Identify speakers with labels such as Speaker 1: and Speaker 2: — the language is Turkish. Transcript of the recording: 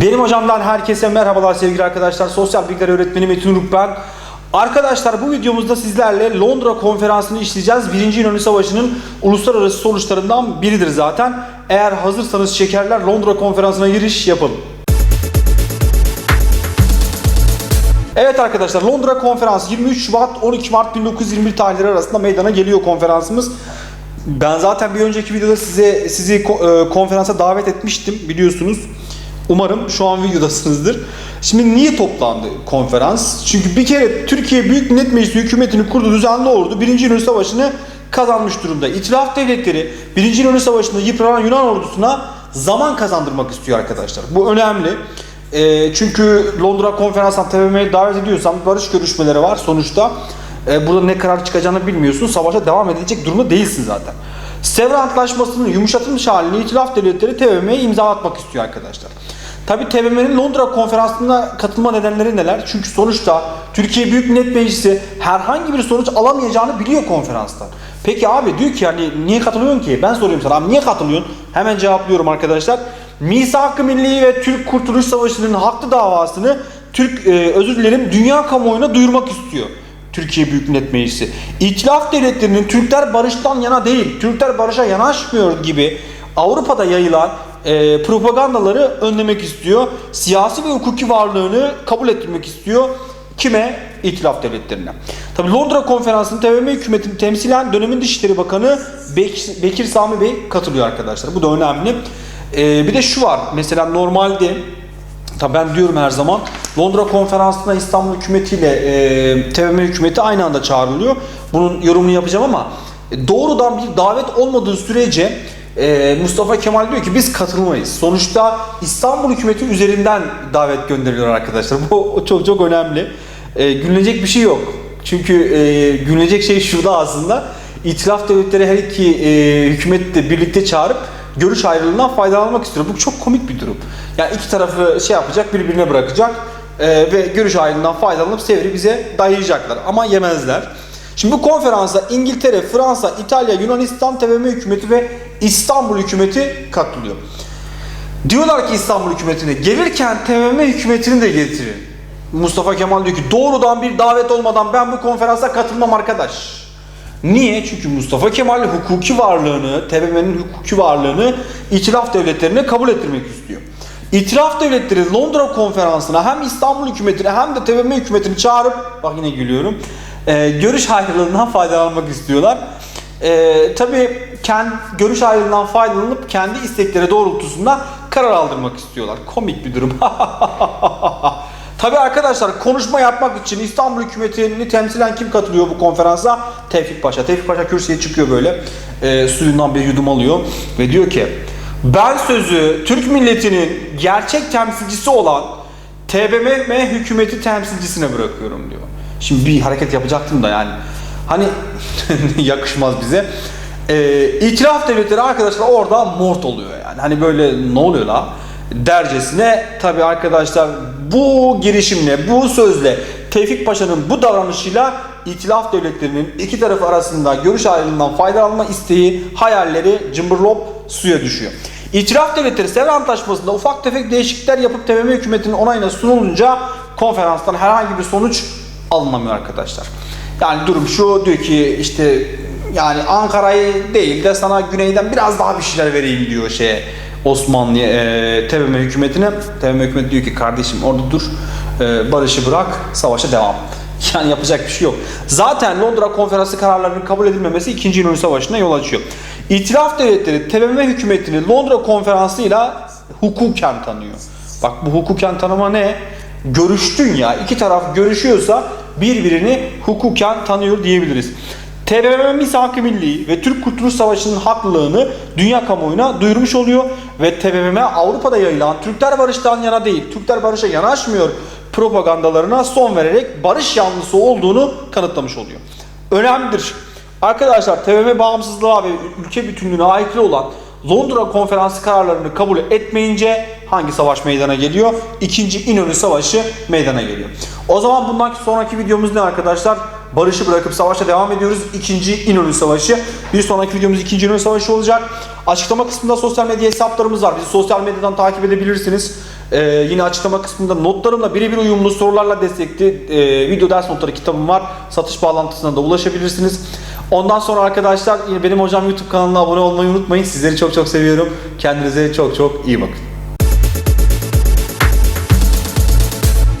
Speaker 1: Benim hocamdan herkese merhabalar sevgili arkadaşlar. Sosyal bilgiler öğretmeni Metin Uruk ben. Arkadaşlar bu videomuzda sizlerle Londra konferansını işleyeceğiz. Birinci İnönü Savaşı'nın uluslararası sonuçlarından biridir zaten. Eğer hazırsanız şekerler Londra konferansına giriş yapalım. Evet arkadaşlar Londra konferansı 23 Şubat 12 Mart 1921 tarihleri arasında meydana geliyor konferansımız. Ben zaten bir önceki videoda size sizi e, konferansa davet etmiştim biliyorsunuz. Umarım şu an videodasınızdır. Şimdi niye toplandı konferans? Çünkü bir kere Türkiye Büyük Millet Meclisi hükümetini kurduğu düzenli ordu 1. İnönü Savaşı'nı kazanmış durumda. İtilaf devletleri 1. İnönü Savaşı'nda yıpranan Yunan ordusuna zaman kazandırmak istiyor arkadaşlar. Bu önemli. E, çünkü Londra konferansından TBMM'ye davet ediyorsan barış görüşmeleri var sonuçta. E, burada ne karar çıkacağını bilmiyorsun. Savaşa devam edilecek durumda değilsin zaten. Sevr Antlaşması'nın yumuşatılmış halini itilaf devletleri TBMM'ye imza atmak istiyor arkadaşlar. Tabi TBMM'nin Londra konferansına katılma nedenleri neler? Çünkü sonuçta Türkiye Büyük Millet Meclisi herhangi bir sonuç alamayacağını biliyor konferanstan. Peki abi diyor ki yani niye katılıyorsun ki? Ben soruyorum sana abi niye katılıyorsun? Hemen cevaplıyorum arkadaşlar. Misak-ı Milli ve Türk Kurtuluş Savaşı'nın haklı davasını Türk e, özür dilerim dünya kamuoyuna duyurmak istiyor. Türkiye Büyük Millet Meclisi. İtilaf devletlerinin Türkler barıştan yana değil, Türkler barışa yanaşmıyor gibi Avrupa'da yayılan e, propagandaları önlemek istiyor. Siyasi ve hukuki varlığını kabul ettirmek istiyor. Kime? İtilaf devletlerine. Tabi Londra konferansının TBMM hükümetini temsilen dönemin Dışişleri Bakanı Bek- Bekir Sami Bey katılıyor arkadaşlar. Bu da önemli. E, bir de şu var. Mesela normalde Tabii ben diyorum her zaman Londra konferansına İstanbul hükümetiyle e, TBMM hükümeti aynı anda çağrılıyor. Bunun yorumunu yapacağım ama doğrudan bir davet olmadığı sürece e, Mustafa Kemal diyor ki biz katılmayız. Sonuçta İstanbul hükümeti üzerinden davet gönderiliyor arkadaşlar. Bu çok çok önemli. E, gülünecek bir şey yok. Çünkü e, gülünecek şey şurada aslında. İtilaf devletleri her iki e, hükümeti de birlikte çağırıp görüş ayrılığından faydalanmak istiyor. Bu çok komik bir durum. Yani iki tarafı şey yapacak, birbirine bırakacak e, ve görüş ayrılığından faydalanıp Sevr'i bize dayayacaklar. Ama yemezler. Şimdi bu konferansa İngiltere, Fransa, İtalya, Yunanistan TBMM hükümeti ve İstanbul hükümeti katılıyor. Diyorlar ki İstanbul hükümetine gelirken TBMM hükümetini de getirin. Mustafa Kemal diyor ki doğrudan bir davet olmadan ben bu konferansa katılmam arkadaş. Niye? Çünkü Mustafa Kemal hukuki varlığını, TBMM'nin hukuki varlığını itilaf devletlerine kabul ettirmek istiyor. İtilaf devletleri Londra konferansına hem İstanbul hükümetini hem de TBMM hükümetini çağırıp, bak yine gülüyorum, e, görüş ayrılığından faydalanmak istiyorlar. E, Tabi görüş ayrılığından faydalanıp kendi istekleri doğrultusunda karar aldırmak istiyorlar. Komik bir durum. Tabi arkadaşlar konuşma yapmak için İstanbul hükümetini temsilen kim katılıyor bu konferansa? Tevfik Paşa. Tevfik Paşa kürsüye çıkıyor böyle. E, suyundan bir yudum alıyor ve diyor ki ben sözü Türk milletinin gerçek temsilcisi olan TBMM hükümeti temsilcisine bırakıyorum diyor. Şimdi bir hareket yapacaktım da yani. Hani yakışmaz bize. Ee, itiraf devletleri arkadaşlar orada mort oluyor yani. Hani böyle ne oluyor la? Dercesine tabi arkadaşlar bu girişimle, bu sözle Tevfik Paşa'nın bu davranışıyla itilaf devletlerinin iki tarafı arasında görüş ayrılığından faydalanma isteği, hayalleri cımbırlop suya düşüyor. İtiraf devletleri Sevr Antlaşması'nda ufak tefek değişiklikler yapıp TBMM hükümetinin onayına sunulunca konferanstan herhangi bir sonuç alınamıyor arkadaşlar. Yani durum şu diyor ki işte yani Ankara'yı değil de sana güneyden biraz daha bir şeyler vereyim diyor şeye Osmanlı e, TBMM hükümetine. TBMM hükümeti diyor ki kardeşim orada dur e, barışı bırak savaşa devam. Yani yapacak bir şey yok. Zaten Londra konferansı kararlarının kabul edilmemesi 2. İnönü Savaşı'na yol açıyor. İtilaf devletleri TBMM hükümetini Londra konferansıyla hukuken tanıyor. Bak bu hukuken tanıma ne? Görüştün ya. iki taraf görüşüyorsa birbirini hukuken tanıyor diyebiliriz. TBMM misak-ı milli ve Türk Kurtuluş Savaşı'nın haklılığını dünya kamuoyuna duyurmuş oluyor ve TBMM Avrupa'da yayılan Türkler barıştan yana değil, Türkler barışa yanaşmıyor propagandalarına son vererek barış yanlısı olduğunu kanıtlamış oluyor. Önemlidir. Arkadaşlar TBMM bağımsızlığa ve ülke bütünlüğüne aykırı olan Londra konferansı kararlarını kabul etmeyince hangi savaş meydana geliyor? İkinci İnönü Savaşı meydana geliyor. O zaman bundan sonraki videomuz ne arkadaşlar? Barışı bırakıp savaşa devam ediyoruz. İkinci İnönü Savaşı. Bir sonraki videomuz ikinci İnönü Savaşı olacak. Açıklama kısmında sosyal medya hesaplarımız var. Bizi sosyal medyadan takip edebilirsiniz. Ee, yine açıklama kısmında notlarımla birebir uyumlu sorularla destekli e, video ders notları kitabım var. Satış bağlantısına da ulaşabilirsiniz. Ondan sonra arkadaşlar benim hocam YouTube kanalına abone olmayı unutmayın. Sizleri çok çok seviyorum. Kendinize çok çok iyi bakın.